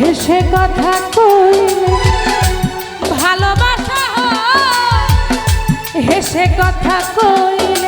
হেসে কথা কইলে ভালোবাসা। হেসে কথা কইলে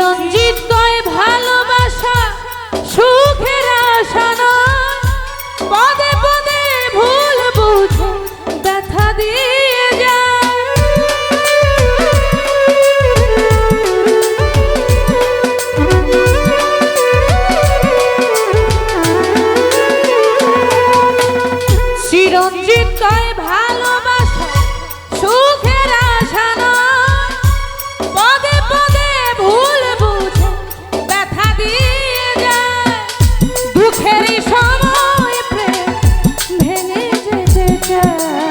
চিরঞ্জিত কয় ভালোবাসা love.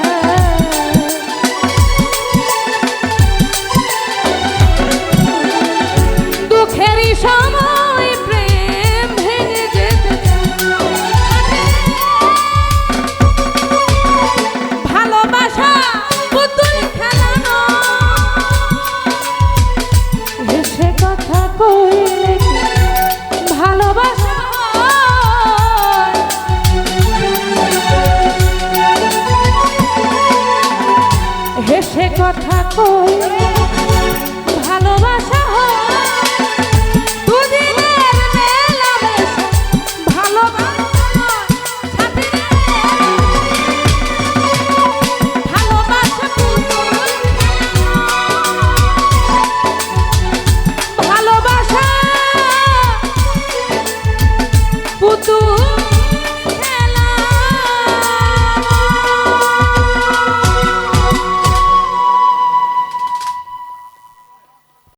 Oh.